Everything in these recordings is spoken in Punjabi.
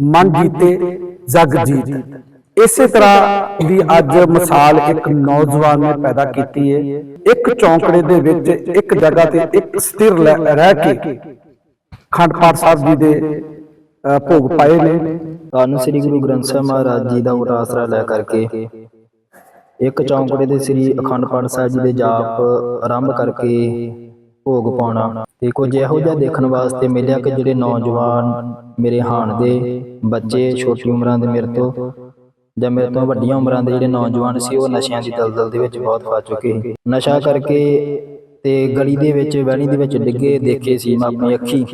ਮਨ ਜੀਤੇ ਜਗ ਜੀਤ। ਇਸੇ ਤਰ੍ਹਾਂ ਦੀ ਅੱਜ ਮਿਸਾਲ ਇੱਕ ਨੌਜਵਾਨ ਨੇ ਪੈਦਾ ਕੀਤੀ ਹੈ ਇੱਕ ਚੌਂਕੜੇ ਦੇ ਵਿੱਚ ਇੱਕ ਜਗ੍ਹਾ ਤੇ ਇੱਕ ਸਥਿਰ ਰਹਿ ਕੇ ਖੰਡ ਪਾਠ ਸਾਹਿਬ ਜੀ ਦੇ ਭੋਗ ਪਾਏ ਨੇ। ਧੰਨ ਸ੍ਰੀ ਗੁਰੂ ਗ੍ਰੰਥ ਸਾਹਿਬ ਮਹਾਰਾਜ ਜੀ ਦਾ ਉਟ ਆਸਰਾ ਲੈ ਕਰਕੇ ਇੱਕ ਚੌਂਕੜੇ ਦੇ ਸ੍ਰੀ ਅਖੰਡ ਪਾਠ ਸਾਹਿਬ ਜੀ ਦੇ ਜਾਪ ਆਰੰਭ ਕਰਕੇ ਭੋਗ ਪਾਉਣਾ। ਤੇ ਕੁਝ ਇਹੋ ਜਿਹਾ ਦੇਖਣ ਵਾਸਤੇ ਮਿਲਿਆ ਕਿ ਜਿਹੜੇ ਨੌਜਵਾਨ ਮੇਰੇ ਹਾਣ ਦੇ ਬੱਚੇ ਛੋਟੀ ਉਮਰਾਂ ਦੇ ਮੇਰੇ ਤੋਂ ਜਾਂ ਮੇਰੇ ਤੋਂ ਵੱਡੀਆਂ ਉਮਰਾਂ ਦੇ ਜਿਹੜੇ ਨੌਜਵਾਨ ਸੀ ਉਹ ਨਸ਼ਿਆਂ ਦੀ ਦਲਦਲ ਦੇ ਵਿੱਚ ਬਹੁਤ ਫਸ ਚੁੱਕੇ ਨਸ਼ਾ ਕਰਕੇ ਤੇ ਗਲੀ ਦੇ ਵਿੱਚ ਵਹਿਣੀ ਦੇ ਵਿੱਚ ਡਿੱਗੇ, ਦੇਖੇ ਸੀ ਮੈਂ ਆਪਣੀ ਅੱਖੀ।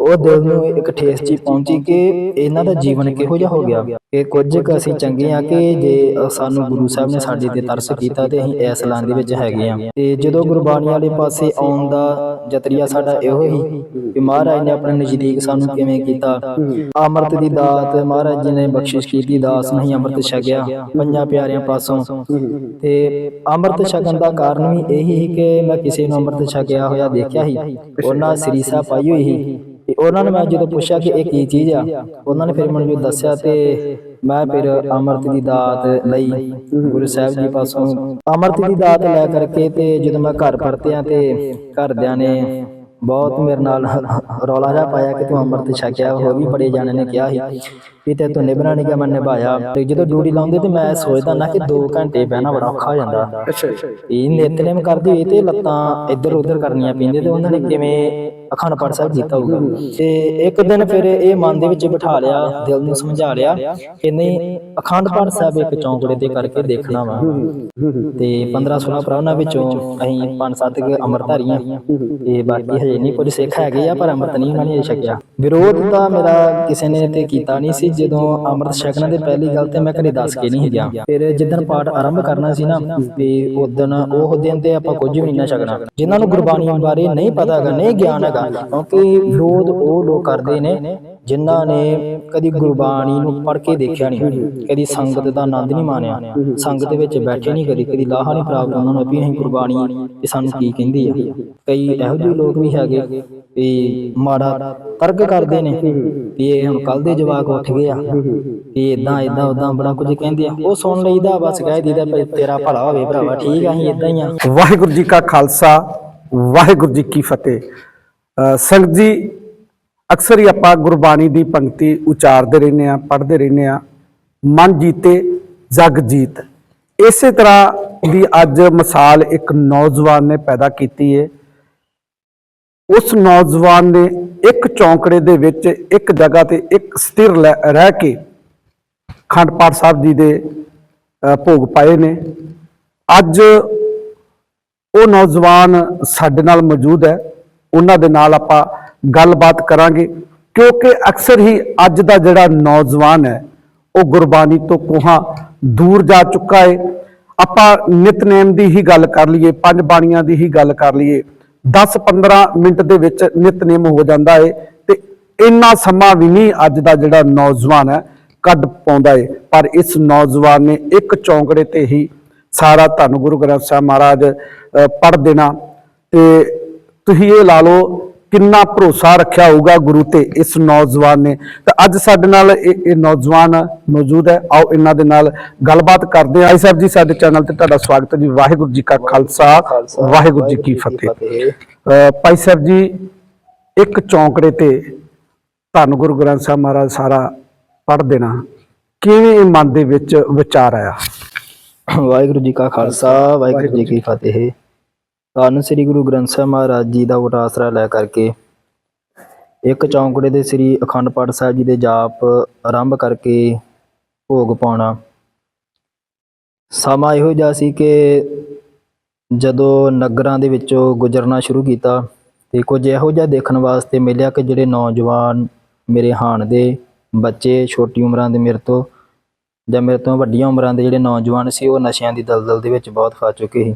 ਉਹ ਦਿਲ ਨੂੰ ਇੱਕ ਠੇਸ ਜੀ ਪਹੁੰਚੀ ਕਿ ਇਹਨਾਂ ਦਾ ਜੀਵਨ ਕਿਹੋ ਜਿਹਾ ਹੋ ਗਿਆ। ਕਿ ਕੁਝ ਕੁ ਅਸੀਂ ਚੰਗੇ ਆ ਕਿ ਜੇ ਸਾਨੂੰ ਗੁਰੂ ਸਾਹਿਬ ਨੇ ਸਾਡੇ ਤੇ ਤਰਸ ਕੀਤਾ ਤੇ ਅਸੀਂ ਇਸ ਲਾਂ ਦੇ ਵਿੱਚ ਹੈਗੇ ਆ ਤੇ ਜਦੋਂ ਗੁਰਬਾਣੀ ਵਾਲੇ ਪਾਸੇ ਆਉਣ ਦਾ ਜਤਰੀਆ ਸਾਡਾ ਇਹੋ ਹੀ ਕਿ ਮਹਾਰਾਜ ਨੇ ਆਪਣੇ ਨਜ਼ਦੀਕ ਸਾਨੂੰ ਕਿਵੇਂ ਕੀਤਾ। ਅੰਮ੍ਰਿਤ ਦੀ ਦਾਤ, ਮਹਾਰਾਜ ਜੀ ਨੇ ਬਖਸ਼ਿਸ਼ ਕੀਤੀ, ਦਾਸ ਨਹੀਂ ਅੰਮ੍ਰਿਤ ਛਕਿਆ ਪੰਜਾਂ ਪਿਆਰਿਆਂ ਪਾਸੋਂ। ਤੇ ਅੰਮ੍ਰਿਤ ਛਕਣ ਦਾ ਕਾਰਨ ਵੀ ਇਹੀ ਸੀ ਕਿ ਮੈਂ ਕਿਸੇ ਨੂੰ ਅੰਮ੍ਰਿਤ ਛਕਿਆ ਹੋਇਆ ਦੇਖਿਆ ਸੀ। ਉਹਨਾਂ ਸਰੀਸਾ ਪਾਈ ਹੋਈ ਸੀ। ਤੇ ਉਹਨਾਂ ਨੇ ਮੈਂ ਜਦੋਂ ਪੁੱਛਿਆ ਕਿ ਇਹ ਕੀ ਚੀਜ਼ ਆ ਉਹਨਾਂ ਨੇ ਫਿਰ ਮੈਨੂੰ ਦੱਸਿਆ ਤੇ ਮੈਂ ਫਿਰ ਅੰਮ੍ਰਿਤ ਦੀ ਦਾਤ ਲਈ ਗੁਰੂ ਸਾਹਿਬ ਜੀ ਪਾਸੋਂ ਅੰਮ੍ਰਿਤ ਦੀ ਦਾਤ ਲੈ ਕਰਕੇ ਤੇ ਜਦੋਂ ਮੈਂ ਘਰ ਪਰਤਿਆ ਤੇ ਘਰਦਿਆਂ ਨੇ ਬਹੁਤ ਮੇਰੇ ਨਾਲ ਰੌਲਾ ਜਿਹਾ ਪਾਇਆ ਕਿ ਤੂੰ ਅੰਮ੍ਰਿਤ ਛਕਿਆ ਹੋਰ ਵੀ ਬੜੇ ਜਾਣੇ ਨੇ ਕਿਹਾ ਸੀ। ਵੀ ਤੇ ਨਿਭਣਾ ਨਹੀਂ ਕਿ ਮੈਂ ਨਿਭਾਇਆ। ਤੇ ਜਦੋਂ ਡਿਊਟੀ ਲਾਉਂਦੇ ਤੇ ਮੈਂ ਸੋਚਦਾ ਨਾ ਕਿ 2 ਘੰਟੇ ਬਹਿਣਾ ਬੜਾ ਔਖਾ ਹੋ ਜਾਂਦਾ। ਇਹ ਨਿਤਨੇਮ ਕਰਦੇ ਹੋਏ ਤੇ ਲੱਤਾਂ ਇੱਧਰ ਉੱਧਰ ਕਰਨੀਆਂ ਪੈਂਦੀਆਂ ਤੇ ਉਹਨਾਂ ਨੇ ਕਿਵੇਂ ਅਖੰਡ ਪਾਠ ਸਾਹਿਬ ਕੀਤਾ ਹੋਊਗਾ। ਤੇ ਇੱਕ ਦਿਨ ਫਿਰ ਇਹ ਮਨ ਦੇ ਵਿੱਚ ਬਿਠਾ ਲਿਆ ਦਿਲ ਨੂੰ ਸਮਝਾ ਲਿਆ ਕਿ ਨਹੀਂ ਅਖੰਡ ਪਾਠ ਸਾਹਿਬ ਇੱਕ ਚੌਂਕੜੇ ਤੇ ਕਰਕੇ ਦੇਖਣਾ ਵਾ। ਤੇ 15 16 ਪ੍ਰਾਹੁਣਾ ਵਿੱਚੋਂ ਅਸੀਂ ਪੰਜ ਸੱਤ ਕੁ ਅੰਮ੍ਰਿਤਧਾਰੀਆਂ। ਤੇ ਬਾਕੀ ਹਜੇ ਨਹੀਂ ਕੁਝ ਸਿੱਖ ਹੈਗੇ ਆ ਪਰ ਅੰਮ੍ਰਿਤ ਨਹੀਂ ਉਹਨਾਂ ਨੇ ਛਕਿਆ। ਵਿਰੋਧ ਤਾਂ ਮੇਰਾ ਕਿਸੇ ਨੇ ਤੇ ਕੀਤਾ ਨਹੀਂ ਸੀ। ਜਦੋਂ ਅੰਮ੍ਰਿਤ ਛਕਣ ਦੇ ਪਹਿਲੀ ਗੱਲ ਤੇ ਮੈਂ ਘਰੇ ਦੱਸ ਕੇ ਨਹੀਂ ਗਿਆ। ਫਿਰ ਜਿੱਦਣ ਪਾਠ ਆਰੰਭ ਕਰਨਾ ਸੀ ਨਾ ਤੇ ਉਦੋਂ ਉਹ ਦਿਨ ਤੇ ਆਪਾਂ ਕੁਝ ਵੀ ਨਹੀਂ ਨਾ ਛਕਣਾ। ਜਿਨ੍ਹਾਂ ਨੂੰ ਗੁਰਬਾਣੀ ਬਾਰੇ ਨਹੀਂ ਪਤਾ ਹੈਗਾ ਨਹੀਂ ਗਿਆਨ ਹੈਗਾ ਕਿਉਂਕਿ ਵਿਰੋਧ ਉਹ ਲੋਕ ਕਰਦੇ ਨੇ ਜਿਨ੍ਹਾਂ ਨੇ ਕਦੀ ਗੁਰਬਾਣੀ ਨੂੰ ਪੜ੍ਹ ਕੇ ਦੇਖਿਆ ਨਹੀਂ ਕਦੀ ਸੰਗਤ ਦਾ ਆਨੰਦ ਨਹੀਂ ਮਾਣਿਆ। ਸੰਗਤ ਦੇ ਵਿੱਚ ਬੈਠੇ ਨਹੀਂ ਕਦੀ ਕਦੀ ਲਾਹਾ ਨਹੀਂ ਪ੍ਰਾਪਤ ਉਹਨਾਂ ਨੂੰ ਵੀ ਅਸੀਂ ਗੁਰਬਾਣੀ ਇਹ ਸਾਨੂੰ ਕੀ ਕਹਿੰਦੀ ਆ। ਕਈ ਇਹੋ ਜਿਹੇ ਲੋਕ ਵੀ ਹੈਗੇ ਵੀ ਮਾੜਾ ਤਰਕ ਕਰਦੇ ਨੇ ਵੀ ਇਹ ਹੁਣ ਕੱਲ ਦੇ ਜਵਾਕ ਉੱਠ ਗਏ ਆ ਵੀ ਇਦਾਂ ਇਦਾਂ ਉਦਾਂ ਬੜਾ ਕੁਝ ਕਹਿੰਦੇ ਆ। ਉਹ ਸੁਣ ਲਈਦਾ ਬਸ ਕਹਿ ਦੀਦਾ ਵੀ ਤੇਰਾ ਭਲਾ ਹੋਵੇ ਭਰਾਵਾ ਠੀਕ ਆ ਅਸੀਂ ਇਦਾਂ ਹੀ ਆ। ਵਾਹਿਗੁਰੂ ਜੀ ਕਾ ਖਾਲਸਾ ਵਾਹਿਗੁਰੂ ਜੀ ਕੀ ਫਤਿਹ। ਸੰਗਤ ਜੀ ਅਕਸਰ ਹੀ ਆਪਾਂ ਗੁਰਬਾਣੀ ਦੀ ਪੰਕਤੀ ਉਚਾਰਦੇ ਰਹਿੰਦੇ ਆ ਪੜ੍ਹਦੇ ਰਹਿੰਦੇ ਆ ਮਨ ਜੀਤੇ, ਜਗ ਜੀਤ। ਇਸੇ ਤਰ੍ਹਾਂ ਦੀ ਅੱਜ ਮਿਸਾਲ ਇੱਕ ਨੌਜਵਾਨ ਨੇ ਪੈਦਾ ਕੀਤੀ ਹੈ ਉਸ ਨੌਜਵਾਨ ਨੇ ਇੱਕ ਚੌਂਕੜੇ ਦੇ ਵਿੱਚ ਇੱਕ ਜਗ੍ਹਾ ਤੇ ਇੱਕ ਸਥਿਰ ਲੈ- ਰਹਿ ਕੇ ਖੰਡ ਪਾਠ ਸਾਹਿਬ ਜੀ ਦੇ ਭੋਗ ਪਾਏ ਨੇ। ਅੱਜ ਉਹ ਨੌਜਵਾਨ ਸਾਡੇ ਨਾਲ ਮੌਜੂਦ ਹੈ। ਉਹਨਾਂ ਦੇ ਨਾਲ ਆਪਾਂ ਗੱਲਬਾਤ ਕਰਾਂਗੇ, ਕਿਉਂਕਿ ਅਕਸਰ ਹੀ ਅੱਜ ਦਾ ਜਿਹੜਾ ਨੌਜਵਾਨ ਹੈ, ਉਹ ਗੁਰਬਾਣੀ ਤੋਂ ਕੋਹਾਂ ਦੂਰ ਜਾ ਚੁੱਕਾ ਹੈ ਆਪਾਂ ਨਿਤਨੇਮ ਦੀ ਹੀ ਗੱਲ ਕਰ ਲਈਏ, ਪੰਜ ਬਾਣੀਆਂ ਦੀ ਹੀ ਗੱਲ ਕਰ ਲਈਏ। 10-15 ਮਿੰਟ ਦੇ ਵਿੱਚ ਨਿਤਨੇਮ ਹੋ ਜਾਂਦਾ ਹੈ ਤੇ ਇੰਨਾ ਸਮਾਂ ਵੀ ਨਹੀਂ ਅੱਜ ਦਾ ਜਿਹੜਾ ਨੌਜਵਾਨ ਹੈ, ਕੱਢ ਪਾਉਂਦਾ ਹੈ ਪਰ ਇਸ ਨੌਜਵਾਨ ਨੇ ਇੱਕ ਚੌਂਕੜੇ ਤੇ ਹੀ ਸਾਰਾ ਧੰਨ ਗੁਰੂ ਗ੍ਰੰਥ ਸਾਹਿਬ ਮਹਾਰਾਜ ਪੜ ਦੇਣਾ ਤੇ ਤੁਸੀਂ ਇਹ ਲਾ ਲਓ ਕਿੰਨਾ ਭਰੋਸਾ ਰੱਖਿਆ ਹੋਊਗਾ ਗੁਰੂ ਤੇ ਇਸ ਨੌਜਵਾਨ ਨੇ? ਤਾਂ ਅੱਜ ਸਾਡੇ ਨਾਲ ਇਹ ਨੌਜਵਾਨ ਮੌਜੂਦ ਹੈ। ਆਓ ਇਹਨਾਂ ਦੇ ਨਾਲ ਗੱਲਬਾਤ ਕਰਦੇ ਹਾਂ। ਆਈ ਸਾਹਿਬ ਜੀ ਸਾਡੇ ਚੈਨਲ ਤੇ ਤੁਹਾਡਾ ਸਵਾਗਤ ਹੈ ਜੀ। ਵਾਹਿਗੁਰੂ ਜੀ ਕਾ ਖਾਲਸਾ ਵਾਹਿਗੁਰੂ ਜੀ ਕੀ ਫਤਿਹ। ਅ, ਭਾਈ ਸਾਹਿਬ ਜੀ ਇੱਕ ਚੌਂਕੜੇ ਤੇ ਧੰਨ ਗੁਰੂ ਗ੍ਰੰਥ ਸਾਹਿਬ ਮਹਾਰਾਜ ਸਾਰਾ ਪੜ ਦੇਣਾ। ਕਿਵੇਂ ਇਹ ਮਨ ਦੇ ਵਿੱਚ ਵਿਚਾਰ ਆਇਆ? ਵਾਹਿਗੁਰੂ ਜੀ ਕਾ ਖਾਲਸਾ ਵਾਹਿਗੁਰੂ ਜੀ ਕੀ ਫਤਿਹ। ਧੰਨ ਸ੍ਰੀ ਗੁਰੂ ਗ੍ਰੰਥ ਸਾਹਿਬ ਮਹਾਰਾਜ ਜੀ ਦਾ ਉਟ ਆਸਰਾ ਲੈ ਕਰਕੇ ਇੱਕ ਚੌਂਕੜੇ ਦੇ ਸ੍ਰੀ ਅਖੰਡ ਪਾਠ ਸਾਹਿਬ ਜੀ ਦੇ ਜਾਪ ਆਰੰਭ ਕਰਕੇ ਭੋਗ ਪਾਉਣਾ। ਸਮਾਂ ਇਹੋ ਜਿਹਾ ਸੀ ਕਿ ਜਦੋਂ ਨਗਰਾਂ ਦੇ ਵਿੱਚੋਂ ਗੁਜ਼ਰਨਾ ਸ਼ੁਰੂ ਕੀਤਾ ਤੇ ਕੁਝ ਇਹੋ ਜਿਹਾ ਦੇਖਣ ਵਾਸਤੇ ਮਿਲਿਆ ਕਿ ਜਿਹੜੇ ਨੌਜਵਾਨ ਮੇਰੇ ਹਾਣ ਦੇ ਬੱਚੇ, ਛੋਟੀ ਉਮਰਾਂ ਦੇ ਮੇਰੇ ਤੋਂ ਜਾਂ ਮੇਰੇ ਤੋਂ ਵੱਡੀਆਂ ਉਮਰਾਂ ਦੇ ਜਿਹੜੇ ਨੌਜਵਾਨ ਸੀ, ਉਹ ਨਸ਼ਿਆਂ ਦੀ ਦਲਦਲ ਦੇ ਵਿੱਚ ਬਹੁਤ ਫਸ ਚੁੱਕੇ ਸੀ।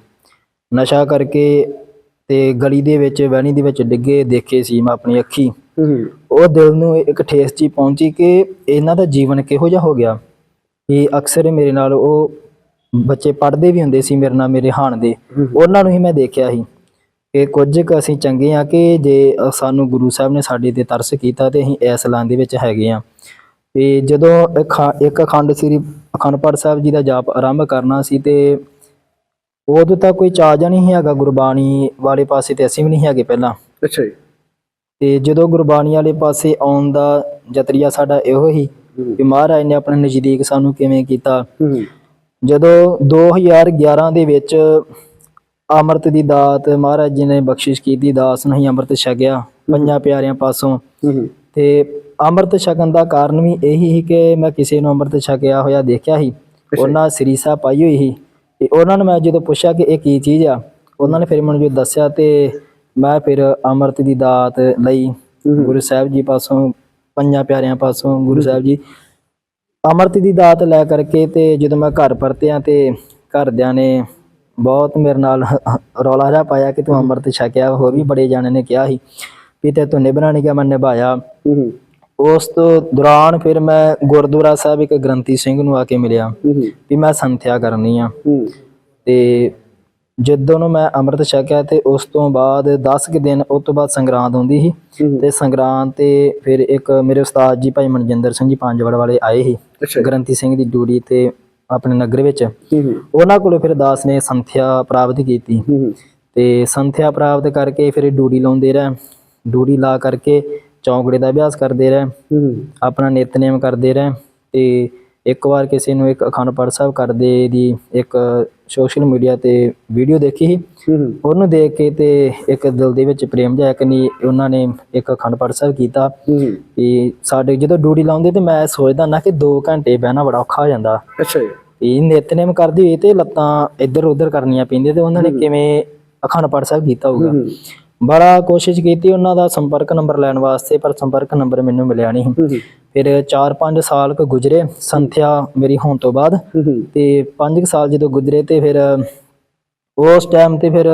ਨਸ਼ਾ ਕਰਕੇ ਤੇ ਗਲੀ ਦੇ ਵਿੱਚ ਵਹਿਣੀ ਦੇ ਵਿੱਚ ਡਿੱਗੇ ਦੇਖੇ ਸੀ ਮੈਂ ਆਪਣੀ ਅੱਖੀ। ਉਹ ਦਿਲ ਨੂੰ ਇੱਕ ਠੇਸ ਜੀ ਪਹੁੰਚੀ ਕਿ ਇਹਨਾਂ ਦਾ ਜੀਵਨ ਕਿਹੋ ਜਿਹਾ ਹੋ ਗਿਆ। ਇਹ ਅਕਸਰ ਮੇਰੇ ਨਾਲ ਉਹ ਬੱਚੇ ਪੜ੍ਹਦੇ ਵੀ ਹੁੰਦੇ ਸੀ ਮੇਰੇ ਨਾਲ ਮੇਰੇ ਹਾਣ ਦੇ। ਉਹਨਾਂ ਨੂੰ ਹੀ ਮੈਂ ਦੇਖਿਆ ਸੀ ਕਿ ਕੁਝ ਕੁ ਅਸੀਂ ਚੰਗੇ ਆ ਕਿ ਜੇ ਸਾਨੂੰ ਗੁਰੂ ਸਾਹਿਬ ਨੇ ਸਾਡੇ ਤੇ ਤਰਸ ਕੀਤਾ ਤੇ ਅਸੀਂ ਇਸ ਲਾਂ ਦੇ ਵਿੱਚ ਹੈਗੇ ਆ ਤੇ ਜਦੋਂ ਇੱਕ ਅਖੰਡ ਸ੍ਰੀ ਅਖੰਡ ਪਾਠ ਸਾਹਿਬ ਜੀ ਦਾ ਜਾਪ ਆਰੰਭ ਕਰਨਾ ਸੀ ਤੇ ਉਦੋਂ ਤਾਂ ਕੋਈ ਚਾਅ ਨਹੀਂ ਹੈਗਾ ਗੁਰਬਾਣੀ ਵਾਲੇ ਪਾਸੇ ਤੇ ਅਸੀਂ ਵੀ ਨਹੀਂ ਹੈਗੇ ਪਹਿਲਾਂ। ਅੱਛਾ ਜੀ। ਤੇ ਜਦੋਂ ਗੁਰਬਾਣੀ ਵਾਲੇ ਪਾਸੇ ਆਉਣ ਦਾ ਜਤਰੀਆ ਸਾਡਾ ਇਹੋ ਹੀ ਕਿ ਮਹਾਰਾਜ ਨੇ ਆਪਣੇ ਨਜ਼ਦੀਕ ਸਾਨੂੰ ਕਿਵੇਂ ਕੀਤਾ। ਜਦੋਂ 2011 ਦੇ ਵਿੱਚ ਅੰਮ੍ਰਿਤ ਦੀ ਦਾਤ ਮਹਾਰਾਜ ਜੀ ਨੇ ਬਖਸ਼ਿਸ਼ ਕੀਤੀ ਦਾਸ ਨੂੰ ਹੀ ਅੰਮ੍ਰਿਤ ਛਕਿਆ ਪੰਜਾਂ ਪਿਆਰਿਆਂ ਪਾਸੋਂ। ਤੇ ਅੰਮ੍ਰਿਤ ਛਕਣ ਦਾ ਕਾਰਨ ਵੀ ਇਹੀ ਸੀ ਕਿ ਮੈਂ ਕਿਸੇ ਨੂੰ ਅੰਮ੍ਰਿਤ ਛਕਿਆ ਹੋਇਆ ਦੇਖਿਆ ਸੀ। ਉਹਨਾਂ ਸ੍ਰੀ ਸਾਹਿਬ ਪਾਈ ਹੋਈ ਸੀ। ਤੇ ਉਹਨਾਂ ਨੂੰ ਮੈਂ ਜਦੋਂ ਪੁੱਛਿਆ ਕਿ ਇਹ ਕੀ ਚੀਜ਼ ਆ ਉਹਨਾਂ ਨੇ ਫਿਰ ਮੈਨੂੰ ਜੋ ਦੱਸਿਆ ਤੇ ਮੈਂ ਫਿਰ ਅੰਮ੍ਰਿਤ ਦੀ ਦਾਤ ਲਈ ਗੁਰੂ ਸਾਹਿਬ ਜੀ ਪਾਸੋਂ ਪੰਜਾਂ ਪਿਆਰਿਆਂ ਪਾਸੋਂ ਗੁਰੂ ਸਾਹਿਬ ਜੀ। ਅੰਮ੍ਰਿਤ ਦੀ ਦਾਤ ਲੈ ਕਰਕੇ ਤੇ ਜਦੋਂ ਮੈਂ ਘਰ ਪਰਤਿਆ ਤੇ ਘਰਦਿਆਂ ਨੇ ਬਹੁਤ ਮੇਰੇ ਨਾਲ ਰੌਲਾ ਜਿਹਾ ਪਾਇਆ ਕਿ ਤੂੰ ਅੰਮ੍ਰਿਤ ਛਕਿਆ ਹੋਰ ਵੀ ਬੜੇ ਜਾਣੇ ਨੇ ਕਿਹਾ ਸੀ। ਵੀ ਤੇ ਤੂੰ ਨਿਭਣਾ ਕਿ ਮੈਂ ਨਿਭਾਇਆ। ਉਸ ਤੋਂ ਦੌਰਾਨ ਫਿਰ ਮੈਂ ਗੁਰਦੁਆਰਾ ਸਾਹਿਬ ਇੱਕ ਗ੍ਰੰਥੀ ਸਿੰਘ ਨੂੰ ਆ ਕੇ ਮਿਲਿਆ ਵੀ ਮੈਂ ਸੰਥਿਆ ਕਰਨੀ ਆ। ਤੇ ਜਦੋਂ ਨੂੰ ਮੈਂ ਅੰਮ੍ਰਿਤ ਛਕਿਆ ਤੇ ਉਸ ਤੋਂ ਬਾਅਦ 10 ਕੁ ਦਿਨ ਉਸ ਤੋਂ ਬਾਅਦ ਸੰਗਰਾਂਦ ਹੁੰਦੀ ਸੀ। ਤੇ ਸੰਗਰਾਂਦ ਤੇ ਫਿਰ ਇੱਕ ਮੇਰੇ ਉਸਤਾਦ ਜੀ ਭਾਈ ਮਨਜਿੰਦਰ ਸਿੰਘ ਜੀ ਪੰਜਵੜ ਵਾਲੇ ਆਏ ਸੀ। ਗ੍ਰੰਥੀ ਸਿੰਘ ਦੀ ਡਿਊਟੀ ਤੇ ਆਪਣੇ ਨਗਰ ਵਿੱਚ। ਉਹਨਾਂ ਕੋਲੋਂ ਫਿਰ ਦਾਸ ਨੇ ਸੰਥਿਆ ਪ੍ਰਾਪਤ ਕੀਤੀ। ਤੇ ਸੰਥਿਆ ਪ੍ਰਾਪਤ ਕਰਕੇ ਫਿਰ ਡਿਊਟੀ ਲਾਉਂਦੇ ਰਹੇ। ਡਿਊਟੀ ਲਾ ਕਰਕੇ ਚੌਂਕੜੇ ਦਾ ਅਭਿਆਸ ਕਰਦੇ ਰਹੇ ਆਪਣਾ ਨਿਤਨੇਮ ਕਰਦੇ ਰਹੇ ਤੇ ਇੱਕ ਵਾਰ ਕਿਸੇ ਨੂੰ ਇੱਕ ਅਖੰਡ ਪਾਠ ਸਾਹਿਬ ਕਰਦੇ ਦੀ ਇੱਕ ਸੋਸ਼ਲ ਮੀਡੀਆ ਤੇ ਵੀਡੀਓ ਦੇਖੀ ਸੀ ਉਹਨੂੰ ਦੇਖ ਕੇ ਤੇ ਇੱਕ ਦਿਲ ਦੇ ਵਿੱਚ ਪ੍ਰੇਮ ਜਿਹਾ ਕਿ ਨਹੀਂ ਉਹਨਾਂ ਨੇ ਇੱਕ ਅਖੰਡ ਪਾਠ ਸਾਹਿਬ ਕੀਤਾ। ਵੀ ਸਾਡੇ ਜਦੋਂ ਡਿਊਟੀ ਲਾਉਂਦੇ ਤੇ ਮੈਂ ਸੋਚਦਾ ਨਾ ਕਿ 2 ਘੰਟੇ ਬਹਿਣਾ ਬੜਾ ਔਖਾ ਹੋ ਜਾਂਦਾ। ਅੱਛਾ ਜੀ। ਇਹ ਨਿਤਨੇਮ ਕਰਦੀ ਹੋਈ ਤੇ ਲੱਤਾਂ ਇੱਧਰ ਉੱਧਰ ਕਰਨੀਆਂ ਪੈਂਦੀਆਂ ਤੇ ਉਹਨਾਂ ਨੇ ਕਿਵੇਂ ਅਖੰਡ ਪਾਠ ਸਾਹਿਬ ਕੀਤਾ ਹੋਊਗਾ। ਬੜਾ ਕੋਸ਼ਿਸ਼ ਕੀਤੀ ਉਹਨਾਂ ਦਾ ਸੰਪਰਕ ਨੰਬਰ ਲੈਣ ਵਾਸਤੇ ਪਰ ਸੰਪਰਕ ਨੰਬਰ ਮੈਨੂੰ ਮਿਲਿਆ ਨਹੀਂ। ਫਿਰ 4-5 ਸਾਲ ਕੁ ਗੁਜ਼ਰੇ ਸੰਥਿਆ ਮੇਰੀ ਹੋਣ ਤੋਂ ਬਾਅਦ। ਤੇ 5 ਸਾਲ ਜਦੋਂ ਗੁਜ਼ਰੇ ਤੇ ਫਿਰ ਉਸ ਟਾਈਮ ਤੇ ਫਿਰ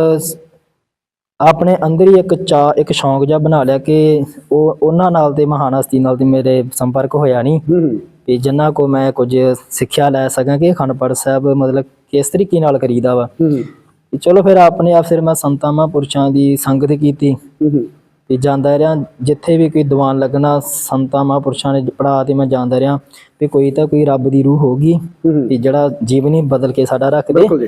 ਆਪਣੇ ਅੰਦਰ ਹੀ ਇੱਕ ਚਾ ਇੱਕ ਸ਼ੌਂਕ ਜਿਹਾ ਬਣਾ ਲਿਆ ਕਿ ਉਹ ਉਹਨਾਂ ਨਾਲ ਤੇ ਮਹਾਨ ਹਸਤੀ ਨਾਲ ਤੇ ਮੇਰੇ ਸੰਪਰਕ ਹੋਇਆ ਨਹੀਂ। ਵੀ ਜਿਨ੍ਹਾਂ ਕੋ ਮੈਂ ਕੁਝ ਸਿੱਖਿਆ ਲੈ ਸਕਾਂ ਕਿ ਅਖੰਡ ਪਾਠ ਸਾਹਿਬ ਮਤਲਬ ਕਿਸ ਤਰੀਕੇ ਨਾਲ ਕਰੀਦਾ ਵਾ। ਵੀ ਚਲੋ ਫਿਰ ਆਪਣੇ ਆਪ ਫਿਰ ਮੈਂ ਸੰਤਾਂ ਮਹਾਂਪੁਰਸ਼ਾਂ ਦੀ ਸੰਗਤ ਕੀਤੀ। ਵੀ ਜਾਂਦਾ ਰਿਹਾ ਜਿੱਥੇ ਵੀ ਕੋਈ ਦੀਵਾਨ ਲੱਗਣਾ ਸੰਤਾਂ ਮਹਾਂਪੁਰਸ਼ਾਂ ਨੇ ਪੜਾ ਤੇ ਮੈਂ ਜਾਂਦਾ ਰਿਹਾ। ਵੀ ਕੋਈ ਤਾਂ ਕੋਈ ਰੱਬ ਦੀ ਰੂਹ ਹੋਗੀ ਵੀ ਜਿਹੜਾ ਜੀਵਨੀ ਬਦਲ ਕੇ ਸਾਡਾ ਰੱਖ ਦੇ।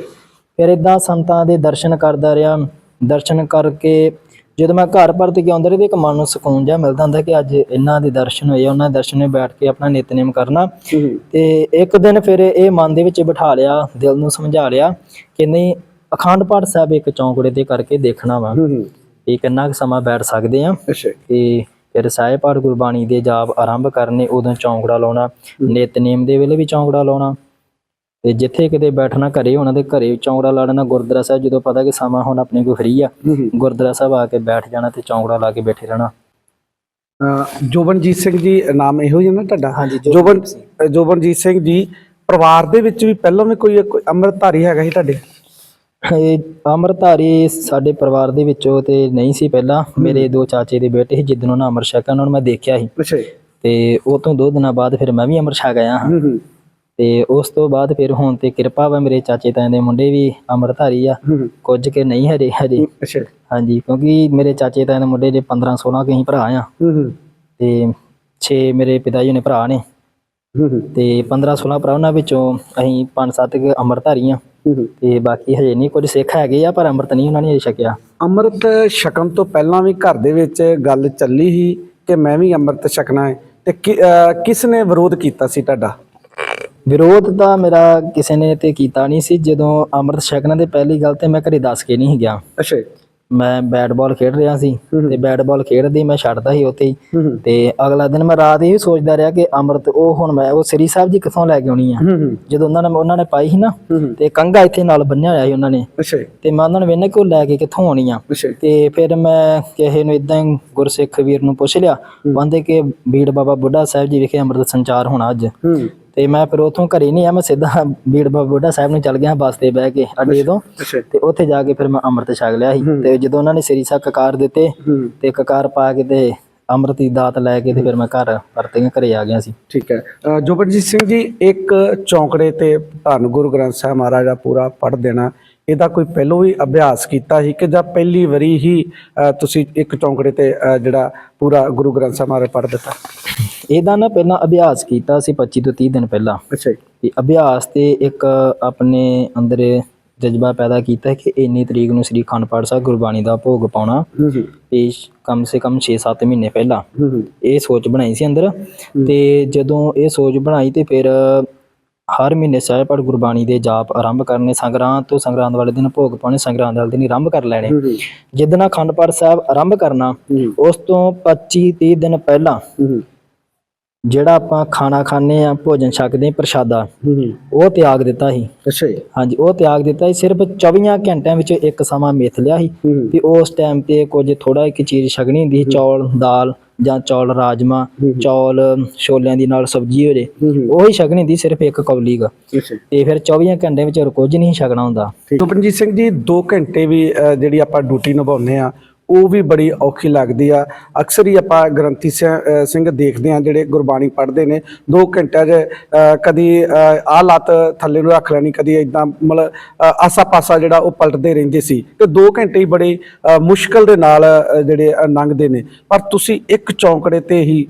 ਫਿਰ ਇਦਾਂ ਸੰਤਾਂ ਦੇ ਦਰਸ਼ਨ ਕਰਦਾ ਰਿਹਾ। ਦਰਸ਼ਨ ਕਰਕੇ ਜਦੋਂ ਮੈਂ ਘਰ ਪਰਤ ਕੇ ਆਉਂਦਾ ਰਿਹਾ ਤੇ ਇੱਕ ਮਨ ਨੂੰ ਸਕੂਨ ਜਿਹਾ ਮਿਲਦਾ ਹੁੰਦਾ ਕਿ ਅੱਜ ਇਹਨਾਂ ਦੇ ਦਰਸ਼ਨ ਹੋਏ ਉਹਨਾਂ ਦੇ ਦਰਸ਼ਨੇ ਬੈਠ ਕੇ ਆਪਣਾ ਨਿਤਨੇਮ ਕਰਨਾ। ਤੇ ਇੱਕ ਦਿਨ ਫਿਰ ਇਹ ਮਨ ਦੇ ਵਿੱਚ ਬਿਠਾ ਲਿਆ ਦਿਲ ਨੂੰ ਸਮਝਾ ਲਿਆ ਕਿ ਨਹੀਂ ਅਖੰਡ ਪਾਠ ਸਾਹਿਬ ਇੱਕ ਚੌਂਕੜੇ ਤੇ ਕਰਕੇ ਦੇਖਣਾ ਵਾ। ਇਹ ਕਿੰਨਾ ਕੁ ਸਮਾਂ ਬੈਠ ਸਕਦੇ ਆ। ਤੇ ਫਿਰ ਸਾਹਿਬ ਪਾਠ ਗੁਰਬਾਣੀ ਦੇ ਜਾਪ ਆਰੰਭ ਕਰਨੇ ਉਦੋਂ ਚੌਂਕੜਾ ਲਾਉਣਾ ਨਿਤਨੇਮ ਦੇ ਵੇਲੇ ਵੀ ਚੌਂਕੜਾ ਲਾਉਣਾ। ਤੇ ਜਿੱਥੇ ਕਿਤੇ ਬੈਠਣਾ ਘਰੇ ਉਹਨਾਂ ਦੇ ਘਰੇ ਚੌਂਕੜਾ ਲਾਣਾ। ਗੁਰਦੁਆਰਾ ਸਾਹਿਬ ਜਦੋਂ ਪਤਾ ਕਿ ਸਮਾਂ ਹੁਣ ਆਪਣੇ ਕੋਲ ਫਰੀ ਆ ਗੁਰਦੁਆਰਾ ਸਾਹਿਬ ਆ ਕੇ ਬੈਠ ਜਾਣਾ ਤੇ ਚੌਂਕੜਾ ਲਾ ਕੇ ਬੈਠੇ ਰਹਿਣਾ। ਜੋਬਨਜੀਤ ਸਿੰਘ ਜੀ ਨਾਮ ਇਹੋ ਹੀ ਹੈ ਨਾ ਤੁਹਾਡਾ? ਹਾਂਜੀ, ਜੋਬਨ ਜੋਬਨਜੀਤ ਸਿੰਘ ਜੀ ਪਰਿਵਾਰ ਦੇ ਵਿੱਚ ਵੀ ਪਹਿਲਾਂ ਵੀ ਕੋਈ ਅੰਮ੍ਰਿਤਧਾਰੀ ਹੈਗਾ ਸੀ ਤੁਹਾਡੇ? ਇਹ ਅੰਮ੍ਰਿਤਧਾਰੀ ਸਾਡੇ ਪਰਿਵਾਰ ਦੇ ਵਿੱਚੋਂ ਤੇ ਨਹੀਂ ਸੀ ਪਹਿਲਾਂ। ਮੇਰੇ ਦੋ ਚਾਚੇ ਦੇ ਬੇਟੇ ਸੀ ਜਿੱਦਣ ਉਹਨਾਂ ਅੰਮ੍ਰਿਤ ਛਕਿਆ ਉਹਨਾਂ ਨੂੰ ਮੈਂ ਦੇਖਿਆ ਸੀ। ਅੱਛਾ ਜੀ। ਤੇ ਉਹ ਤੋਂ ਦੋ ਦਿਨਾਂ ਬਾਅਦ ਫਿਰ ਮੈਂ ਵੀ ਅੰਮ੍ਰਿਤ ਛਕ ਆਇਆ ਹਾਂ। ਹੂੰ ਹੂੰ। ਤੇ ਉਸ ਤੋਂ ਬਾਅਦ ਫਿਰ ਹੁਣ ਤੇ ਕਿਰਪਾ ਵਾ ਮੇਰੇ ਚਾਚੇ ਤਾਏ ਦੇ ਮੁੰਡੇ ਵੀ ਅੰਮ੍ਰਿਤਧਾਰੀ ਆ। ਹੂੰ ਕੁਝ ਕੇ ਨਹੀਂ ਹਰੇ ਹਜੇ। ਅੱਛਾ। ਹਾਂਜੀ ਕਿਉਂਕਿ ਮੇਰੇ ਚਾਚੇ ਤਾਏ ਦੇ ਮੁੰਡੇ ਦੇ 15 16 ਕਹੀਂ ਭਰਾ ਆ। ਹੂੰ ਹੂੰ। ਤੇ 6 ਮੇਰੇ ਪਿਤਾ ਜੀ ਨੇ ਭਰਾ ਨੇ। ਹੂੰ ਹੂੰ। ਤੇ 15 16 ਭਰਾ ਉਹਨਾਂ ਵਿੱਚੋਂ ਅਸੀਂ 5-7 ਅੰਮ੍ਰਿਤਧਾਰੀ ਆ। ਹੂੰ ਤੇ ਬਾਕੀ ਹਜੇ ਨਹੀਂ ਕੁਝ ਸਿੱਖ ਹੈਗੇ ਆ ਪਰ ਅੰਮ੍ਰਿਤ ਨਹੀਂ ਉਹਨਾਂ ਨੇ ਹਜੇ ਛਕਿਆ। ਅੰਮ੍ਰਿਤ ਛਕਣ ਤੋਂ ਪਹਿਲਾਂ ਵੀ ਘਰ ਦੇ ਵਿੱਚ ਗੱਲ ਚੱਲੀ ਸੀ ਕਿ ਮੈਂ ਵੀ ਅੰਮ੍ਰਿਤ ਛਕਣਾ ਹੈ। ਤੇ ਕਿਸ ਨੇ ਵਿਰੋਧ ਕੀਤਾ ਸੀ ਤੁਹਾਡਾ? ਵਿਰੋਧ ਤਾਂ ਮੇਰਾ ਕਿਸੇ ਨੇ ਤੇ ਕੀਤਾ ਨਹੀਂ ਸੀ। ਜਦੋਂ ਅੰਮ੍ਰਿਤ ਛਕਣ ਦੇ ਪਹਿਲੀ ਗੱਲ ਤੇ ਮੈਂ ਘਰੇ ਦੱਸ ਕੇ ਨਹੀਂ ਗਿਆ। ਅੱਛਾ ਮੈਂ ਬੈਟ ਬਾਲ ਖੇਡ ਰਿਹਾ ਸੀ ਤੇ ਬੈਟ ਬਾਲ ਖੇਡਦੇ ਮੈਂ ਛੱਡਦਾ ਸੀ ਉੱਥੇ ਹੀ। ਤੇ ਅਗਲਾ ਦਿਨ ਮੈਂ ਰਾਤ ਇਹ ਸੋਚਦਾ ਰਿਹਾ ਕਿ ਅੰਮ੍ਰਿਤ ਉਹ ਹੁਣ ਮੈਂ ਉਹ ਸ੍ਰੀ ਸਾਹਿਬ ਜੀ ਕਿੱਥੋਂ ਲੈ ਕੇ ਆਉਣੀ ਆ? ਜਦੋਂ ਉਹਨਾਂ ਨੇ ਉਹਨਾਂ ਨੇ ਪਾਈ ਸੀ ਨਾ ਤੇ ਕੰਗਾ ਇੱਥੇ ਨਾਲ ਬੰਨਿਆ ਹੋਇਆ ਸੀ ਉਹਨਾਂ ਨੇ। ਤੇ ਮੈਂ ਉਹਨਾਂ ਨੂੰ ਵੇਖਣਾ ਕਿ ਉਹ ਲੈ ਕੇ ਕਿੱਥੋਂ ਆਉਣੀ ਆ। ਤੇ ਫਿਰ ਮੈਂ ਕਿਸੇ ਨੂੰ ਇਦਾਂ ਹੀ ਗੁਰਸਿੱਖ ਵੀਰ ਨੂੰ ਪੁੱਛ ਲਿਆ। ਕਹਿੰਦੇ ਕਿ ਬੀੜ ਬਾਬਾ ਬੁੱਢਾ ਸਾਹਿਬ ਜੀ ਵਿਖੇ ਅੰਮ੍ਰਿਤ ਸੰਚਾਰ ਹੋਣਾ ਅੱਜ। ਤੇ ਮੈਂ ਫਿਰ ਉਥੋਂ ਘਰੇ ਨਹੀਂ ਆ ਮੈਂ ਸਿੱਧਾ ਬੀੜ ਬਾਬਾ ਬੁੱਢਾ ਸਾਹਿਬ ਨੂੰ ਚੱਲ ਗਿਆ ਬੱਸ ਤੇ ਬਹਿ ਕੇ ਅੱਡੇ ਤੋਂ। ਤੇ ਉੱਥੇ ਜਾ ਕੇ ਫਿਰ ਮੈਂ ਅੰਮ੍ਰਿਤ ਛਕ ਲਿਆ ਸੀ। ਤੇ ਜਦੋਂ ਉਹਨਾਂ ਨੇ ਸ੍ਰੀ ਸਾਹਿਬ ਕਕਾਰ ਦਿੱਤੇ ਤੇ ਕਕਾਰ ਪਾ ਕੇ ਤੇ ਅੰਮ੍ਰਿਤ ਦੀ ਦਾਤ ਲੈ ਕੇ ਤੇ ਫਿਰ ਮੈਂ ਘਰ ਪਰਤ ਘਰੇ ਆ ਗਿਆ ਸੀ। ਠੀਕ ਹੈ। ਜੋਬਨਜੀਤ ਸਿੰਘ ਜੀ ਇੱਕ ਚੌਂਕੜੇ ਤੇ ਧੰਨ ਗੁਰੂ ਗ੍ਰੰਥ ਸਾਹਿਬ ਮਹਾਰਾਜ ਦਾ ਪੂਰਾ ਪੜ੍ਹ ਦੇਣਾ ਇਹਦਾ ਕੋਈ ਪਹਿਲੋਂ ਵੀ ਅਭਿਆਸ ਕੀਤਾ ਸੀ ਕਿ ਜਾਂ ਪਹਿਲੀ ਵਾਰੀ ਹੀ ਤੁਸੀਂ ਇੱਕ ਚੌਂਕੜੇ ਤੇ ਜਿਹੜਾ ਪੂਰਾ ਗੁਰੂ ਗ੍ਰੰਥ ਸਾਹਿਬ ਮਹਾਰਾਜ ਪੜ੍ਹ ਦਿੱਤਾ? ਇਹਦਾ ਨਾ ਪਹਿਲਾਂ ਅਭਿਆਸ ਕੀਤਾ ਸੀ 25 ਤੋਂ 30 ਦਿਨ ਪਹਿਲਾਂ। ਅੱਛਾ ਜੀ। ਤੇ ਅਭਿਆਸ ਤੇ ਇੱਕ ਆਪਣੇ ਅੰਦਰ ਜਜ਼ਬਾ ਪੈਦਾ ਕੀਤਾ ਕਿ ਇੰਨੀ ਤਰੀਕ ਨੂੰ ਸ੍ਰੀ ਅਖੰਡ ਪਾਠ ਸਾਹਿਬ ਗੁਰਬਾਣੀ ਦਾ ਭੋਗ ਪਾਉਣਾ ਇਹ ਕਮ ਸੇ ਕਮ 6-7 ਮਹੀਨੇ ਪਹਿਲਾਂ। ਇਹ ਸੋਚ ਬਣਾਈ ਸੀ ਅੰਦਰ। ਤੇ ਜਦੋਂ ਇਹ ਸੋਚ ਬਣਾਈ ਤੇ ਫਿਰ ਹਰ ਮਹੀਨੇ ਸਾਹਿਬ ਪਾਠ ਗੁਰਬਾਣੀ ਦੇ ਜਾਪ ਆਰੰਭ ਕਰਨੇ ਸੰਗਰਾਂਦ ਤੋਂ ਸੰਗਰਾਂਦ ਵਾਲੇ ਦਿਨ ਭੋਗ ਪਾਉਣੇ ਸੰਗਰਾਂਦ ਵਾਲੇ ਦਿਨ ਆਰੰਭ ਕਰ ਲੈਣੇ। ਜਿੱਦਣ ਅਖੰਡ ਪਾਠ ਸਾਹਿਬ ਆਰੰਭ ਕਰਨਾ ਉਸ ਤੋਂ 25-30 ਦਿਨ ਪਹਿਲਾਂ ਜਿਹੜਾ ਆਪਾਂ ਖਾਣਾ ਖਾਣੇ ਆ ਭੋਜਨ ਛਕਦੇ ਆ ਪ੍ਰਸ਼ਾਦਾ ਉਹ ਤਿਆਗ ਦਿੱਤਾ ਸੀ। ਅੱਛਾ ਜੀ। ਹਾਂਜੀ ਉਹ ਤਿਆਗ ਦਿੱਤਾ ਸੀ। ਸਿਰਫ 24 ਘੰਟਿਆਂ ਵਿੱਚ ਇੱਕ ਸਮਾਂ ਮਿਥ ਲਿਆ ਸੀ ਵੀ ਉਸ ਟਾਈਮ ਤੇ ਕੁਝ ਥੋੜਾ ਇੱਕ ਚੀਜ਼ ਛਕਣੀ ਹੁੰਦੀ ਸੀ ਚੌਲ ਦਾਲ ਜਾਂ ਚੌਲ ਰਾਜਮਾ ਚੌਲ ਛੋਲਿਆਂ ਦੀ ਨਾਲ ਸਬਜ਼ੀ ਹੋ ਜੇ ਉਹੀ ਛਕਣੀ ਹੁੰਦੀ ਸਿਰਫ ਇੱਕ ਕੌਲੀ ਜੀ। ਤੇ ਫਿਰ 24 ਘੰਟੇ ਵਿੱਚ ਹੋਰ ਕੁਝ ਨਹੀਂ ਛਕਣਾ ਹੁੰਦਾ। ਸੁਪਨਜੀਤ ਸਿੰਘ ਜੀ 2 ਘੰਟੇ ਵੀ ਜਿਹੜੀ ਆਪਾਂ ਡਿਊਟੀ ਨਿਭਾਉਂਦੇ ਆ ਉਹ ਵੀ ਬੜੀ ਔਖੀ ਲੱਗਦੀ ਆ। ਅਕਸਰ ਹੀ ਆਪਾਂ ਗ੍ਰੰਥੀ ਸਿੰਘ ਦੇਖਦੇ ਆ ਜਿਹੜੇ ਗੁਰਬਾਣੀ ਪੜ੍ਹਦੇ ਨੇ। 2 ਘੰਟਿਆਂ ਅ, ਕਦੀ ਆ ਲੱਤ ਥੱਲੇ ਨੂੰ ਰੱਖ ਲੈਣੀ ਕਦੀ ਇਦਾਂ ਮਤਲਬ ਆਸਾ ਪਾਸਾ ਜਿਹੜਾ ਉਹ ਪਲਟਦੇ ਰਹਿੰਦੇ ਸੀ। ਤੇ 2 ਘੰਟੇ ਹੀ ਬੜੇ ਮੁਸ਼ਕਲ ਦੇ ਨਾਲ ਜਿਹੜੇ ਲੰਘਦੇ ਨੇ। ਪਰ ਤੁਸੀਂ ਇੱਕ ਚੌਂਕੜੇ ਤੇ ਹੀ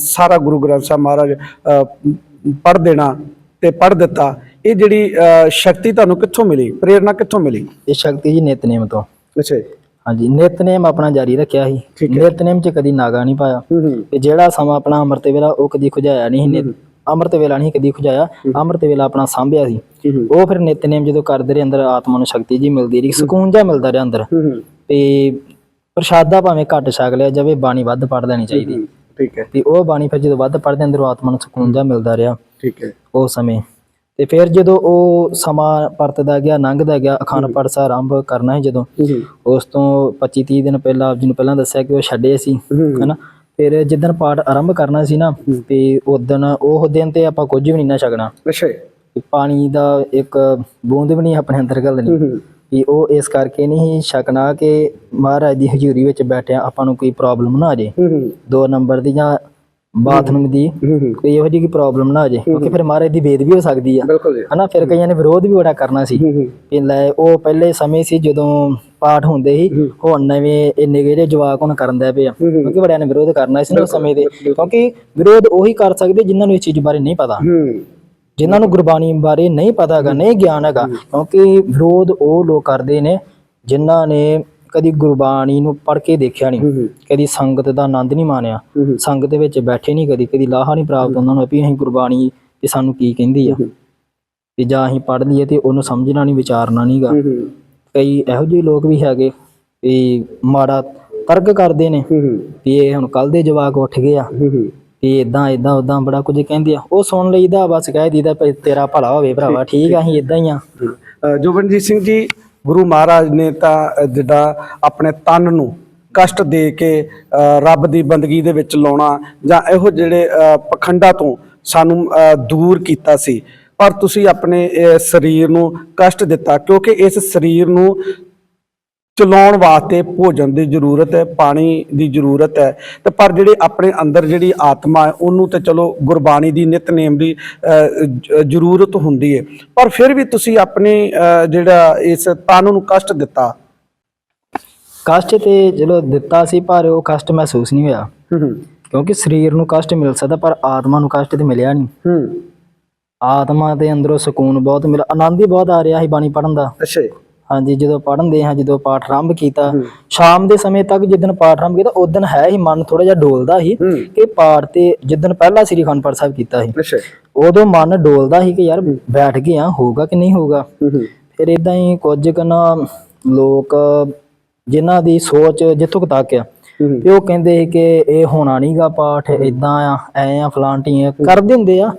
ਸਾਰਾ ਗੁਰੂ ਗ੍ਰੰਥ ਸਾਹਿਬ ਮਹਾਰਾਜ ਪੜ੍ਹ ਦੇਣਾ ਤੇ ਪੜ੍ਹ ਦਿੱਤਾ ਇਹ ਜਿਹੜੀ ਸ਼ਕਤੀ ਤੁਹਾਨੂੰ ਕਿੱਥੋਂ ਮਿਲੀ? ਪ੍ਰੇਰਣਾ ਕਿੱਥੋਂ ਮਿਲੀ? ਇਹ ਸ਼ਕਤੀ ਜੀ ਨਿਤਨੇਮ ਤੋਂ। ਅੱਛਾ ਜੀ। ਹਾਂਜੀ ਨਿਤਨੇਮ ਆਪਣਾ ਜਾਰੀ ਰੱਖਿਆ ਸੀ। ਨਿਤਨੇਮ 'ਚ ਕਦੀ ਨਾਗਾ ਨਹੀਂ ਪਾਇਆ। ਤੇ ਜਿਹੜਾ ਸਮਾਂ ਆਪਣਾ ਅੰਮ੍ਰਿਤ ਵੇਲਾ ਉਹ ਕਦੀ ਖੁਜਾਇਆ ਨਹੀਂ ਨਿਤ ਅੰਮ੍ਰਿਤ ਵੇਲਾ ਨਹੀਂ ਕਦੀ ਖੁਜਾਇਆ ਅੰਮ੍ਰਿਤ ਵੇਲਾ ਆਪਣਾ ਸਾਂਭਿਆ ਸੀ। ਉਹ ਫਿਰ ਨਿਤਨੇਮ ਜਦੋਂ ਕਰਦੇ ਰਹੇ ਅੰਦਰ ਆਤਮਾ ਨੂੰ ਸ਼ਕਤੀ ਜੀ ਮਿਲਦੀ ਰਹੀ। ਸਕੂਨ ਜਿਹਾ ਮਿਲਦਾ ਰਿਹਾ ਅੰਦਰ। ਤੇ ਪ੍ਰਸ਼ਾਦਾ ਭਾਵੇਂ ਘੱਟ ਛਕ ਲਿਆ ਜਾਵੇ ਬਾਣੀ ਵੱਧ ਪੜ ਲੈਣੀ ਚਾਹੀਦੀ। ਠੀਕ ਹੈ। ਤੇ ਉਹ ਬਾਣੀ ਫਿਰ ਜਦੋਂ ਵੱਧ ਪੜਦੇ ਅੰਦਰੋਂ ਆਤਮਾ ਨੂੰ ਸਕੂਨ ਜਿਹਾ ਮਿਲਦਾ ਰਿਹਾ। ਠੀਕ ਹੈ। ਉਹ ਸਮੇਂ ਤੇ ਫਿਰ ਜਦੋਂ ਉਹ ਸਮਾਂ ਪਰਤਦਾ ਗਿਆ ਲੰਘਦਾ ਗਿਆ ਅਖੰਡ ਪਾਠ ਸਾਹਿਬ ਆਰੰਭ ਕਰਨਾ ਹੈ ਜਦੋਂ ਉਸ ਤੋਂ 25 30 ਦਿਨ ਪਹਿਲਾਂ ਆਪ ਜੀ ਨੂੰ ਪਹਿਲਾਂ ਦੱਸਿਆ ਕਿ ਉਹ ਛੱਡੇ ਸੀ ਹਨਾ? ਫਿਰ ਜਿੱਦਣ ਪਾਠ ਆਰੰਭ ਕਰਨਾ ਸੀ ਨਾ ਤੇ ਉਦਣ ਉਹ ਦਿਨ ਤੇ ਆਪਾਂ ਕੁਝ ਵੀ ਨਹੀਂ ਨਾ ਛਕਣਾ। ਅੱਛਾ ਪਾਣੀ ਦਾ ਇੱਕ ਬੂੰਦ ਵੀ ਨਹੀਂ ਆਪਣੇ ਅੰਦਰ ਘੱਲਣੀ ਕਿ ਉਹ ਇਸ ਕਰਕੇ ਨਹੀਂ ਛਕਣਾ ਕਿ ਮਹਾਰਾਜ ਦੀ ਹਜ਼ੂਰੀ ਵਿੱਚ ਬੈਠਿਆਂ ਆਪਾਂ ਨੂੰ ਕੋਈ ਪ੍ਰੋਬਲਮ ਨਾ ਆ ਜੇ। ਦੋ ਨੰਬਰ ਦੀ ਜਾਂ ਬਾਥਰੂਮ ਦੀ ਹੂੰ ਹੂੰ ਕੋਈ ਇਹੋ ਜਿਹੀ ਪ੍ਰੋਬਲਮ ਨਾ ਆ ਜੇ ਕਿਉਂਕਿ ਫਿਰ ਮਹਾਰਾਜ ਦੀ ਬੇਦ ਵੀ ਹੋ ਸਕਦੀ ਆ। ਹਨਾ ਫਿਰ ਕਈਆਂ ਨੇ ਵਿਰੋਧ ਵੀ ਬੜਾ ਕਰਨਾ ਸੀ। ਹੂੰ ਹੂੰ। ਕਿ ਲੈ ਉਹ ਪਹਿਲੇ ਸਮੇਂ ਸੀ ਜਦੋਂ ਪਾਠ ਹੁੰਦੇ ਸੀ ਹੁਣ ਨਵੇਂ ਇਹ ਨਿਗੇ ਜਿਹੇ ਜਵਾਕ ਹੁਣ ਕਰਨ ਦੇ ਪਏ ਆ। ਕਿਉਂਕਿ ਬੜਿਆਂ ਨੇ ਵਿਰੋਧ ਕਰਨਾ ਸੀ ਨਾ ਸਮੇਂ ਦੇ। ਕਿਉਂਕਿ ਵਿਰੋਧ ਉਹੀ ਕਰ ਸਕਦੇ ਜਿਨ੍ਹਾਂ ਨੂੰ ਇਸ ਚੀਜ਼ ਬਾਰੇ ਨਹੀਂ ਪਤਾ। ਹੂੰ। ਜਿਨ੍ਹਾਂ ਨੂੰ ਗੁਰਬਾਣੀ ਬਾਰੇ ਨਹੀਂ ਪਤਾ ਹੈਗਾ ਨਹੀਂ ਗਿਆਨ ਹੈਗਾ ਕਿਉਂਕਿ ਵਿਰੋਧ ਉਹ ਲੋਕ ਕਰਦੇ ਨੇ ਜਿਨ੍ਹਾਂ ਨੇ ਕਦੀ ਗੁਰਬਾਣੀ ਨੂੰ ਪੜ੍ਹ ਕੇ ਦੇਖਿਆ ਨਹੀਂ ਕਦੀ ਸੰਗਤ ਦਾ ਆਨੰਦ ਨਹੀਂ ਮਾਣਿਆ। ਸੰਗਤ ਦੇ ਵਿੱਚ ਬੈਠੇ ਨਹੀਂ ਕਦੀ ਕਦੀ ਲਾਹਾ ਨਹੀਂ ਪ੍ਰਾਪਤ ਉਹਨਾਂ ਨੂੰ ਵੀ ਅਸੀਂ ਗੁਰਬਾਣੀ ਤੇ ਸਾਨੂੰ ਕੀ ਕਹਿੰਦੀ ਆ। ਤੇ ਜਾਂ ਅਸੀਂ ਪੜ੍ਹ ਲਈਏ ਤੇ ਉਹਨੂੰ ਸਮਝਣਾ ਨਹੀਂ ਵਿਚਾਰਨਾ ਨਹੀਂਗਾ ਕਈ ਇਹੋ ਜਿਹੇ ਲੋਕ ਵੀ ਹੈਗੇ ਵੀ ਮਾੜਾ ਤਰਕ ਕਰਦੇ ਨੇ। ਵੀ ਇਹ ਹੁਣ ਕੱਲ ਦੇ ਜਵਾਕ ਉੱਠ ਗਏ ਆ। ਵੀ ਇਦਾਂ ਇਦਾਂ ਉਦਾਂ ਬੜਾ ਕੁਝ ਕਹਿੰਦੇ ਆ। ਉਹ ਸੁਣ ਲਈਦਾ ਬਸ ਕਹਿ ਦੀਦਾ ਤੇਰਾ ਭਲਾ ਹੋਵੇ ਭਰਾਵਾ ਠੀਕ ਆ ਅਸੀਂ ਇਦਾਂ ਹੀ ਆ। ਜੋਬਨਜੀਤ ਸਿੰਘ ਜੀ ਗੁਰੂ ਮਹਾਰਾਜ ਨੇ ਤਾਂ ਜਿੱਦਾਂ ਆਪਣੇ ਤਨ ਨੂੰ ਕਸ਼ਟ ਦੇ ਕੇ ਰੱਬ ਦੀ ਬੰਦਗੀ ਦੇ ਵਿੱਚ ਲਾਉਣਾ ਜਾਂ ਇਹੋ ਜਿਹੜੇ ਅ, ਪਖੰਡਾਂ ਤੋਂ ਸਾਨੂੰ ਦੂਰ ਕੀਤਾ ਸੀ। ਪਰ ਤੁਸੀਂ ਆਪਣੇ ਸਰੀਰ ਨੂੰ ਕਸ਼ਟ ਦਿੱਤਾ ਕਿਉਂਕਿ ਇਸ ਸਰੀਰ ਨੂੰ ਚਲਾਉਣ ਵਾਸਤੇ ਭੋਜਨ ਦੀ ਜ਼ਰੂਰਤ ਹੈ ਪਾਣੀ ਦੀ ਜ਼ਰੂਰਤ ਹੈ। ਤੇ ਪਰ ਜਿਹੜੇ ਆਪਣੇ ਅੰਦਰ ਜਿਹੜੀ ਆਤਮਾ ਹੈ ਉਹਨੂੰ ਤੇ ਚਲੋ ਗੁਰਬਾਣੀ ਦੀ ਨਿਤਨੇਮ ਦੀ ਜ਼ਰੂਰਤ ਹੁੰਦੀ ਹੈ। ਪਰ ਫਿਰ ਵੀ ਤੁਸੀਂ ਆਪਣੇ ਜਿਹੜਾ ਇਸ ਤਨ ਨੂੰ ਕਸ਼ਟ ਦਿੱਤਾ। ਕਸ਼ਟ ਤੇ ਚਲੋ ਦਿੱਤਾ ਸੀ ਪਰ ਉਹ ਕਸ਼ਟ ਮਹਿਸੂਸ ਨਹੀਂ ਹੋਇਆ। ਕਿਉਂਕਿ ਸਰੀਰ ਨੂੰ ਕਸ਼ਟ ਮਿਲ ਸਕਦਾ ਪਰ ਆਤਮਾ ਨੂੰ ਕਸ਼ਟ ਤੇ ਮਿਲਿਆ ਨਹੀਂ। ਆਤਮਾ ਦੇ ਅੰਦਰੋਂ ਸਕੂਨ ਬਹੁਤ ਮਿਲਿਆ। ਆਨੰਦ ਹੀ ਬਹੁਤ ਆ ਰਿਹਾ ਸੀ ਬਾਣੀ ਪੜਨ ਦਾ। ਅੱਛਾ ਹਾਂਜੀ ਜਦੋਂ ਪੜ੍ਹਨਦੇ ਹਾਂ ਜਦੋਂ ਪਾਠ ਆਰੰਭ ਕੀਤਾ ਸ਼ਾਮ ਦੇ ਸਮੇਂ ਤੱਕ ਜਿੱਦਣ ਪਾਠ ਆਰੰਭ ਕੀਤਾ ਉਦੋਂ ਹੈ ਹੀ ਮਨ ਥੋੜਾ ਜਿਹਾ ਡੋਲਦਾ ਸੀ ਕਿ ਪਾਠ ਤੇ ਜਿੱਦਣ ਪਹਿਲਾ ਸ੍ਰੀ ਅਖੰਡ ਪਾਠ ਸਾਹਿਬ ਕੀਤਾ ਸੀ। ਉਦੋਂ ਮਨ ਡੋਲਦਾ ਸੀ ਕਿ ਯਾਰ ਬੈਠ ਗਏ ਆ ਹੋਊਗਾ ਕਿ ਨਹੀਂ ਹੋਊਗਾ। ਫਿਰ ਇਦਾਂ ਹੀ ਕੁਝ ਕਨਾ ਲੋਕ ਜਿਨ੍ਹਾਂ ਦੀ ਸੋਚ ਜਿੱਥੋਂ ਤੱਕ ਆ ਤੇ ਉਹ ਕਹਿੰਦੇ ਸੀ ਕਿ ਇਹ ਹੋਣਾ ਨਹੀਂਗਾ ਪਾਠ ਇਦਾਂ ਆ ਐ ਆ ਫਲਾਂਟੀ ਆ ਕਰ ਦਿੰਦੇ ਆ।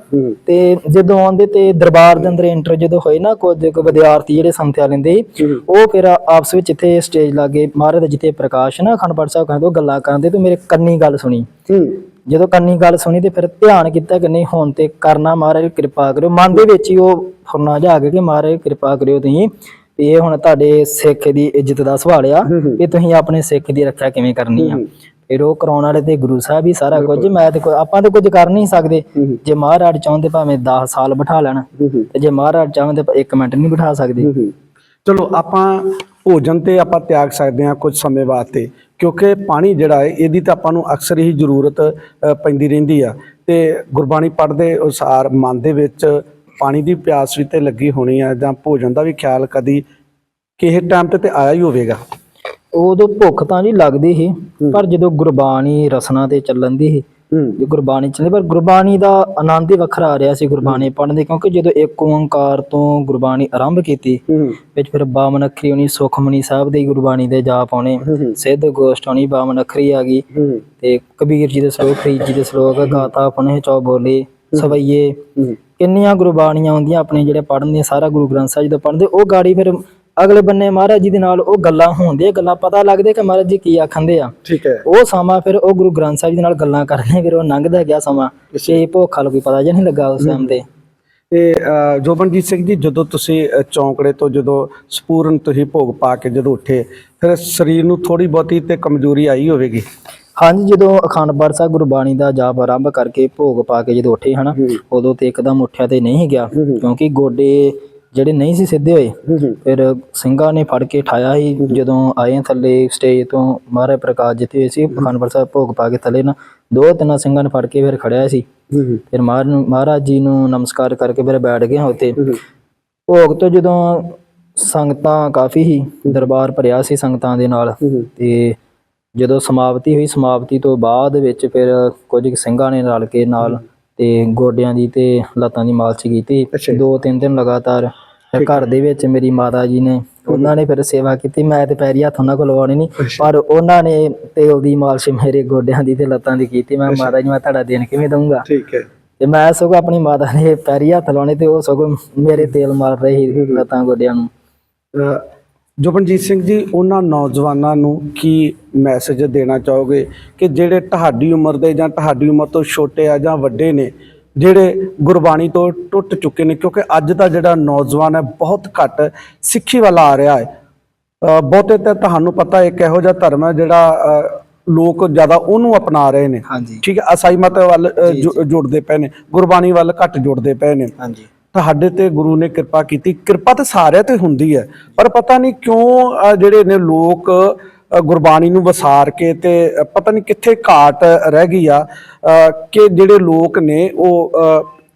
ਤੇ ਜਦੋਂ ਆਉਂਦੇ ਤੇ ਦਰਬਾਰ ਦੇ ਅੰਦਰ ਐਂਟਰ ਜਦੋਂ ਹੋਏ ਨਾ ਕੁਝ ਕੁ ਵਿਦਿਆਰਥੀ ਜਿਹੜੇ ਸੰਥਿਆ ਲੈਂਦੇ ਸੀ, ਉਹ ਫਿਰ ਆਪਸ ਵਿੱਚ ਇੱਥੇ ਸਟੇਜ ਲਾਗੇ ਮਹਾਰਾਜ ਜਿੱਥੇ ਪ੍ਰਕਾਸ਼ ਨਾ ਅਖੰਡ ਸਾਹਿਬ ਕਹਿੰਦੇ ਉਹ ਗੱਲਾਂ ਕਰਦੇ ਤੇ ਮੇਰੇ ਕੰਨੀ ਗੱਲ ਸੁਣੀ। ਜਦੋਂ ਕੰਨੀ ਗੱਲ ਸੁਣੀ ਤੇ ਫਿਰ ਧਿਆਨ ਕੀਤਾ ਕਿ ਨਹੀਂ ਹੁਣ ਤੇ ਕਰਨਾ ਮਹਾਰਾਜ ਕਿਰਪਾ ਕਰਿਓ। ਮਨ ਦੇ ਵਿੱਚ ਹੀ ਉਹ ਫੁਰਨਾ ਜਾ ਕੇ ਕਿ ਮਹਾਰਾਜ ਕਿਰਪਾ ਕਰਿਓ ਤੁਸੀਂ। ਵੀ ਇਹ ਹੁਣ ਤੁਹਾਡੇ ਸਿੱਖ ਦੀ ਇੱਜ਼ਤ ਦਾ ਸਵਾਲ ਆ ਵੀ ਤੁਸੀਂ ਆਪਣੇ ਸਿੱਖ ਦੀ ਰੱਖਿਆ ਕਿਵੇਂ ਕਰਨੀ ਆ? ਫਿਰ ਉਹ ਕਰਾਉਣ ਵਾਲੇ ਤੇ ਗੁਰੂ ਸਾਹਿਬ ਹੀ ਸਾਰਾ ਕੁਝ ਮੈਂ ਤੇ ਆਪਾਂ ਤੇ ਕੁਝ ਕਰ ਨਹੀਂ ਸਕਦੇ। ਜੇ ਮਹਾਰਾਜ ਚਾਹੁੰਦੇ ਭਾਵੇਂ 10 ਸਾਲ ਬਿਠਾ ਲੈਣ ਤੇ ਜੇ ਮਹਾਰਾਜ ਚਾਹੁੰਦੇ 1 ਮਿੰਟ ਨਹੀਂ ਬਿਠਾ ਸਕਦੇ। ਚਲੋ ਆਪਾਂ ਭੋਜਨ ਤੇ ਆਪਾਂ ਤਿਆਗ ਸਕਦੇ ਹਾਂ ਕੁਝ ਸਮੇਂ ਵਾਸਤੇ ਕਿਉਂਕਿ ਪਾਣੀ ਜਿਹੜਾ ਹੈ ਇਹਦੀ ਤਾਂ ਆਪਾਂ ਨੂੰ ਅਕਸਰ ਹੀ ਜ਼ਰੂਰਤ ਪੈਂਦੀ ਰਹਿੰਦੀ ਆ। ਤੇ ਗੁਰਬਾਣੀ ਪੜ੍ਹਦੇ ਅਨੁਸਾਰ ਮਨ ਦੇ ਵਿੱਚ ਪਾਣੀ ਦੀ ਪਿਆਸ ਵੀ ਤੇ ਲੱਗੀ ਹੋਣੀ ਆ ਜਾਂ ਭੋਜਨ ਦਾ ਵੀ ਖਿਆਲ ਕਦੀ ਕਿਸੇ ਟਾਈਮ ਤੇ ਤੇ ਆਇਆ ਹੀ ਹੋਵੇਗਾ। ਉਦੋਂ ਭੁੱਖ ਤਾਂ ਜੀ ਲੱਗਦੀ ਸੀ ਪਰ ਜਦੋਂ ਗੁਰਬਾਣੀ ਰਸਨਾ ਤੇ ਚੱਲਣ ਦੀ ਸੀ ਜੇ ਗੁਰਬਾਣੀ ਚੱਲੇ ਪਰ ਗੁਰਬਾਣੀ ਦਾ ਆਨੰਦ ਹੀ ਵੱਖਰਾ ਆ ਰਿਹਾ ਸੀ ਗੁਰਬਾਣੀ ਪੜ੍ਹਨ ਦੇ ਕਿਉਂਕਿ ਜਦੋਂ ਇੱਕ ਓੰਕਾਰ ਤੋਂ ਗੁਰਬਾਣੀ ਆਰੰਭ ਕੀਤੀ ਵਿੱਚ ਫਿਰ ਬਾਮਨ ਅੱਖਰੀ ਹੋਣੀ ਸੁਖਮਨੀ ਸਾਹਿਬ ਦੀ ਗੁਰਬਾਣੀ ਦੇ ਜਾਪ ਆਉਣੇ ਸਿੱਧ ਗੋਸ਼ਟ ਹੋਣੀ ਬਾਮਨ ਅੱਖਰੀ ਆ ਗਈ ਤੇ ਕਬੀਰ ਜੀ ਦੇ ਸ਼ਲੋਕ ਫਰੀਦ ਜੀ ਦੇ ਸ਼ਲੋਕ ਗਾਥਾ ਪੁਨੇ ਚੌ ਬੋਲੇ ਸਵਈਏ ਕਿੰਨੀਆਂ ਗੁਰਬਾਣੀਆਂ ਆਉਂਦੀਆਂ ਆਪਣੇ ਜਿਹੜੇ ਪੜ੍ਹਨ ਦੀਆਂ ਸਾਰਾ ਗੁਰੂ ਗ੍ਰੰਥ ਸਾਹਿਬ ਜਦੋਂ ਪੜ੍ਹਦੇ। ਉਹ ਗਾੜੀ ਫਿਰ ਅਗਲੇ ਬੰਨੇ ਮਹਾਰਾਜ ਜੀ ਦੇ ਨਾਲ ਉਹ ਗੱਲਾਂ ਹੁੰਦੀਆਂ ਗੱਲਾਂ ਪਤਾ ਲੱਗਦੇ ਕਿ ਮਹਾਰਾਜ ਜੀ ਕੀ ਆਖੰਦੇ ਆ। ਠੀਕ ਹੈ। ਉਹ ਸਮਾਂ ਫਿਰ ਉਹ ਗੁਰੂ ਗ੍ਰੰਥ ਸਾਹਿਬ ਜੀ ਦੇ ਨਾਲ ਗੱਲਾਂ ਕਰਨੇ ਫਿਰ ਉਹ ਲੰਘਦਾ ਗਿਆ ਸਮਾਂ ਕਿ ਭੁੱਖ ਹਲ ਕੋਈ ਪਤਾ ਜਿਹਾ ਨਹੀਂ ਲੱਗਾ ਉਸ ਟਾਈਮ ਤੇ। ਤੇ ਜੋਬਨਜੀਤ ਸਿੰਘ ਜੀ ਜਦੋਂ ਤੁਸੀਂ ਚੌਂਕੜੇ ਤੋਂ ਜਦੋਂ ਸਪੂਰਨ ਤੁਸੀਂ ਭੋਗ ਪਾ ਕੇ ਜਦੋਂ ਉੱਠੇ ਫਿਰ ਸਰੀਰ ਨੂੰ ਥੋੜੀ ਬਹੁਤੀ ਤੇ ਕਮਜ਼ੋਰੀ ਆਈ ਹੋਵੇਗੀ? ਹਾਂਜੀ ਜਦੋਂ ਅਖੰਡ ਪਾਠ ਸਾਹਿਬ ਗੁਰਬਾਣੀ ਦਾ ਜਾਪ ਆਰੰਭ ਕਰਕੇ ਭੋਗ ਪਾ ਕੇ ਜਦੋਂ ਉੱਠੇ ਹਨਾ ਉਦੋਂ ਤੇ ਇੱਕਦਮ ਉੱਠਿਆ ਤੇ ਨਹੀਂ ਗਿਆ ਕਿਉਂਕਿ ਗੋਡੇ ਜਿਹੜੇ ਨਹੀਂ ਸੀ ਸਿੱਧੇ ਹੋਏ ਹੂੰ ਹੂੰ। ਫਿਰ ਸਿੰਘਾਂ ਨੇ ਫੜ ਕੇ ਠਾਇਆ ਸੀ ਜਦੋਂ ਆਏ ਥੱਲੇ ਸਟੇਜ ਤੋਂ ਮਹਾਰਾਜ ਪ੍ਰਕਾਸ਼ ਜਿੱਤੇ ਹੋਏ ਸੀ ਅਖੰਡ ਪਾਠ ਸਾਹਿਬ ਭੋਗ ਪਾ ਕੇ ਥੱਲੇ ਨਾ ਦੋ ਤਿੰਨ ਸਿੰਘਾਂ ਨੇ ਫੜ ਕੇ ਫਿਰ ਖੜਿਆ ਸੀ। ਹੂੰ ਹੂੰ। ਫਿਰ ਮਹਾਰਾਜ ਜੀ ਨੂੰ ਨਮਸਕਾਰ ਕਰਕੇ ਫਿਰ ਬੈਠ ਗਏ ਹਾਂ ਉੱਤੇ ਹੂੰ ਭੋਗ ਤੋਂ ਜਦੋਂ ਸੰਗਤਾਂ ਕਾਫੀ ਹੀ ਦਰਬਾਰ ਭਰਿਆ ਸੀ ਸੰਗਤਾਂ ਦੇ ਨਾਲ ਹੂੰ। ਤੇ ਜਦੋਂ ਸਮਾਪਤੀ ਹੋਈ ਸਮਾਪਤੀ ਤੋਂ ਬਾਅਦ ਵਿੱਚ ਫਿਰ ਕੁਝ ਸਿੰਘਾਂ ਨੇ ਰਲ ਕੇ ਨਾਲ ਤੇ ਗੋਡਿਆਂ ਦੀ ਤੇ ਲੱਤਾਂ ਦੀ ਮਾਲਿਸ਼ ਕੀਤੀ। ਦੋ ਤਿੰਨ ਦਿਨ ਲਗਾਤਾਰ ਘਰ ਦੇ ਵਿੱਚ ਮੇਰੀ ਮਾਤਾ ਜੀ ਨੇ ਉਹਨਾਂ ਨੇ ਫਿਰ ਸੇਵਾ ਕੀਤੀ। ਮੈਂ ਤੇ ਪੈਰੀ ਹੱਥ ਉਹਨਾਂ ਕੋਲ ਲਵਾਉਣੇ ਨਹੀਂ ਪਰ ਉਹਨਾਂ ਨੇ ਤੇਲ ਦੀ ਮਾਲਿਸ਼ ਮੇਰੇ ਗੋਡਿਆਂ ਦੀ ਤੇ ਲੱਤਾਂ ਦੀ ਕੀਤੀ। ਮੈਂ ਮਾਤਾ ਜੀ ਮੈਂ ਤੁਹਾਡਾ ਦਿਨ ਕਿਵੇਂ ਦਊਂਗਾ? ਠੀਕ ਹੈ। ਤੇ ਮੈਂ ਸਗੋਂ ਆਪਣੀ ਮਾਤਾ ਦੇ ਪੈਰੀ ਹੱਥ ਲਾਉਣੇ ਤੇ ਉਹ ਸਗੋਂ ਮੇਰੇ ਤੇਲ ਮਾਰ ਰਹੀ ਲੱਤਾਂ ਗੋਡਿਆਂ ਨੂੰ। ਜੋਬਨਜੀਤ ਸਿੰਘ ਜੀ ਉਹਨਾਂ ਨੌਜਵਾਨਾਂ ਨੂੰ ਕੀ ਮੈਸੇਜ ਦੇਣਾ ਚਾਹੋਗੇ ਕਿ ਜਿਹੜੇ ਤੁਹਾਡੀ ਉਮਰ ਦੇ ਜਾਂ ਤੁਹਾਡੀ ਉਮਰ ਤੋਂ ਛੋਟੇ ਆ ਜਾਂ ਵੱਡੇ ਨੇ ਜਿਹੜੇ ਗੁਰਬਾਣੀ ਤੋਂ ਟੁੱਟ ਚੁੱਕੇ ਨੇ? ਕਿਉਂਕਿ ਅੱਜ ਦਾ ਜਿਹੜਾ ਨੌਜਵਾਨ ਹੈ ਬਹੁਤ ਘੱਟ ਸਿੱਖੀ ਵੱਲ ਆ ਰਿਹਾ ਹੈ। ਬਹੁਤੇ ਤਾਂ ਤੁਹਾਨੂੰ ਪਤਾ ਇੱਕ ਇਹੋ ਜਿਹਾ ਧਰਮ ਹੈ ਜਿਹੜਾ ਲੋਕ ਜ਼ਿਆਦਾ ਉਹਨੂੰ ਅਪਣਾ ਰਹੇ ਨੇ। ਠੀਕ ਹੈ ਅਸਾਈ ਮਤ ਵੱਲ ਜੁੜਦੇ ਪਏ ਨੇ ਗੁਰਬਾਣੀ ਵੱਲ ਘੱਟ ਜੁੜਦੇ ਪਏ ਨੇ। ਹਾਂਜੀ। ਸਾਡੇ ਤੇ ਗੁਰੂ ਨੇ ਕਿਰਪਾ ਕੀਤੀ। ਕਿਰਪਾ ਤਾਂ ਸਾਰਿਆਂ ਤੇ ਹੁੰਦੀ ਹੈ, ਪਰ ਪਤਾ ਨਹੀਂ ਕਿਉਂ ਜਿਹੜੇ ਨੇ ਲੋਕ ਗੁਰਬਾਣੀ ਨੂੰ ਵਸਾਰ ਕੇ ਤੇ ਪਤਾ ਨਹੀਂ ਕਿੱਥੇ ਘਾਟ ਰਹਿ ਗਈ ਆ ਕਿ ਜਿਹੜੇ ਲੋਕ ਨੇ ਉਹ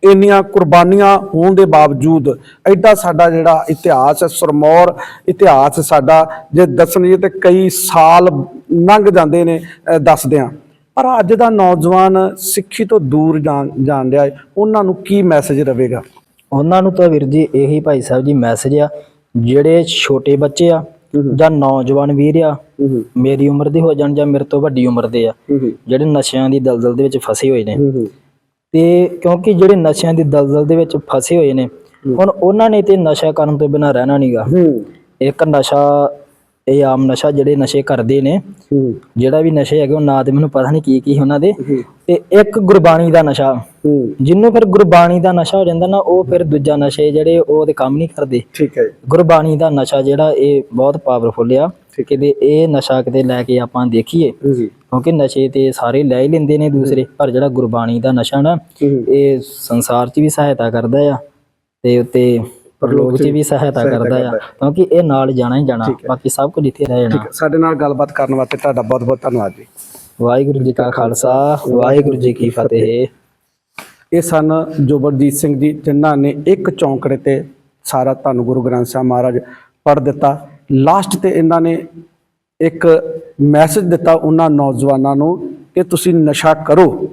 ਇੰਨੀਆਂ ਕੁਰਬਾਨੀਆਂ ਹੋਣ ਦੇ ਬਾਵਜੂਦ ਐਡਾ ਸਾਡਾ ਜਿਹੜਾ ਇਤਿਹਾਸ ਹੈ, ਸਰਮੌਰ ਇਤਿਹਾਸ ਸਾਡਾ, ਜੇ ਦੱਸਣੀਏ ਤੇ ਕਈ ਸਾਲ ਲੰਘ ਜਾਂਦੇ ਨੇ ਦੱਸਦਿਆਂ ਪਰ ਅੱਜ ਦਾ ਨੌਜਵਾਨ ਸਿੱਖੀ ਤੋਂ ਦੂਰ ਜਾਣ ਜਾਣ ਰਿਹਾ ਹੈ, ਉਹਨਾਂ ਨੂੰ ਕੀ ਮੈਸੇਜ ਰਵੇਗਾ? ਉਹਨਾਂ ਨੂੰ ਤਾਂ ਵੀਰ ਜੀ ਇਹੀ ਭਾਈ ਸਾਹਿਬ ਜੀ ਮੈਸੇਜ ਆ ਜਿਹੜੇ ਛੋਟੇ ਬੱਚੇ ਆ ਜਾਂ ਨੌਜਵਾਨ ਵੀਰ ਆ ਮੇਰੀ ਉਮਰ ਦੇ ਹੋ ਜਾਣ ਜਾਂ ਮੇਰੇ ਤੋਂ ਵੱਡੀ ਉਮਰ ਦੇ ਆ ਜਿਹੜੇ ਨਸ਼ਿਆਂ ਦੀ ਦਲਦਲ ਦੇ ਵਿੱਚ ਫਸੇ ਹੋਏ ਨੇ। ਤੇ ਕਿਉਂਕਿ ਜਿਹੜੇ ਨਸ਼ਿਆਂ ਦੀ ਦਲਦਲ ਦੇ ਵਿੱਚ ਫਸੇ ਹੋਏ ਨੇ ਹੁਣ ਉਹਨਾਂ ਨੇ ਤੇ ਨਸ਼ਾ ਕਰਨ ਤੋਂ ਬਿਨਾਂ ਰਹਿਣਾ ਨਹੀਂਗਾ ਇੱਕ ਨਸ਼ਾ ਇਹ ਆਮ ਨਸ਼ਾ ਜਿਹੜੇ ਨਸ਼ੇ ਕਰਦੇ ਨੇ ਜਿਹੜਾ ਵੀ ਨਸ਼ੇ ਹੈਗੇ ਉਹ ਨਾਂ ਤੇ ਮੈਨੂੰ ਪਤਾ ਨਹੀਂ ਕੀ ਕੀ ਉਹਨਾਂ ਦੇ। ਤੇ ਇੱਕ ਗੁਰਬਾਣੀ ਦਾ ਨਸ਼ਾ ਹੂੰ। ਜਿਹਨੂੰ ਫਿਰ ਗੁਰਬਾਣੀ ਦਾ ਨਸ਼ਾ ਹੋ ਜਾਂਦਾ ਨਾ ਉਹ ਫਿਰ ਦੂਜਾ ਨਸ਼ੇ ਜਿਹੜੇ ਉਹ ਤੇ ਕੰਮ ਨਹੀਂ ਕਰਦੇ। ਠੀਕ ਹੈ ਗੁਰਬਾਣੀ ਦਾ ਨਸ਼ਾ ਜਿਹੜਾ ਇਹ ਬਹੁਤ ਪਾਵਰਫੁਲ ਆ। ਕਿਤੇ ਇਹ ਨਸ਼ਾ ਕਿਤੇ ਲੈ ਕੇ ਆਪਾਂ ਦੇਖੀਏ। ਕਿਉਂਕਿ ਨਸ਼ੇ ਤੇ ਸਾਰੇ ਲੈ ਹੀ ਲੈਂਦੇ ਨੇ ਦੂਸਰੇ ਪਰ ਜਿਹੜਾ ਗੁਰਬਾਣੀ ਦਾ ਨਸ਼ਾ ਨਾ ਇਹ ਸੰਸਾਰ 'ਚ ਵੀ ਸਹਾਇਤਾ ਕਰਦਾ ਆ। ਤੇ ਉੱਤੇ ਪਰਲੋਕ 'ਚ ਵੀ ਸਹਾਇਤਾ ਕਰਦਾ ਆ। ਕਿਉਂਕਿ ਇਹ ਨਾਲ ਜਾਣਾ ਹੀ ਜਾਣਾ। ਬਾਕੀ ਸਭ ਕੁਝ ਇੱਥੇ ਰਹਿ ਜਾਣਾ। ਸਾਡੇ ਨਾਲ ਗੱਲਬਾਤ ਕਰਨ ਵਾਸਤੇ ਤੁਹਾਡਾ ਬਹੁਤ ਬਹੁਤ ਧੰਨਵਾਦ ਜੀ। ਵਾਹਿਗੁਰੂ ਜੀ ਕਾ ਖਾਲਸਾ ਵਾਹਿਗੁਰੂ ਜੀ ਕੀ ਫਤਿਹ। ਇਹ ਸਨ ਜੋਬਰਜੀਤ ਸਿੰਘ ਜੀ ਜਿਨ੍ਹਾਂ ਨੇ ਇੱਕ ਚੌਂਕੜੇ ਤੇ ਸਾਰਾ ਤੁਹਾਨੂੰ ਗੁਰੂ ਗ੍ਰੰਥ ਸਾਹਿਬ ਮਹਾਰਾਜ ਪੜ੍ਹ ਦਿੱਤਾ। ਲਾਸਟ ਤੇ ਇਹਨਾਂ ਨੇ ਇੱਕ ਮੈਸੇਜ ਦਿੱਤਾ ਉਹਨਾਂ ਨੌਜਵਾਨਾਂ ਨੂੰ ਕਿ ਤੁਸੀਂ ਨਸ਼ਾ ਕਰੋ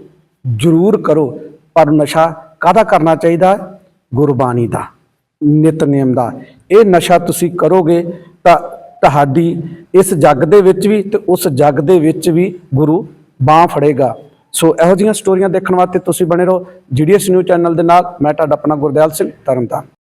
ਜ਼ਰੂਰ ਕਰੋ ਪਰ ਨਸ਼ਾ ਕਾਹਦਾ ਕਰਨਾ ਚਾਹੀਦਾ? ਗੁਰਬਾਣੀ ਦਾ। ਨਿਤਨੇਮ ਦਾ। ਇਹ ਨਸ਼ਾ ਤੁਸੀਂ ਕਰੋਗੇ ਤਾਂ ਤੁਹਾਡੀ ਇਸ ਜੱਗ ਦੇ ਵਿੱਚ ਵੀ ਤੇ ਉਸ ਜੱਗ ਦੇ ਵਿੱਚ ਵੀ ਗੁਰੂ ਬਾਹ ਫੜੇਗਾ। ਸੋ ਇਹੋ ਜਿਹੀਆਂ ਸਟੋਰੀਆਂ ਦੇਖਣ ਵਾਸਤੇ ਤੁਸੀਂ ਬਣੇ ਰਹੋ ਜੀਡੀਐਸ ਨਿਊਜ਼ ਚੈਨਲ ਦੇ ਨਾਲ। ਮੈਂ ਤੁਹਾਡਾ ਆਪਣਾ ਗੁਰਦਿਆਲ ਸਿੰਘ ਤਰਨਤਾਰਨ।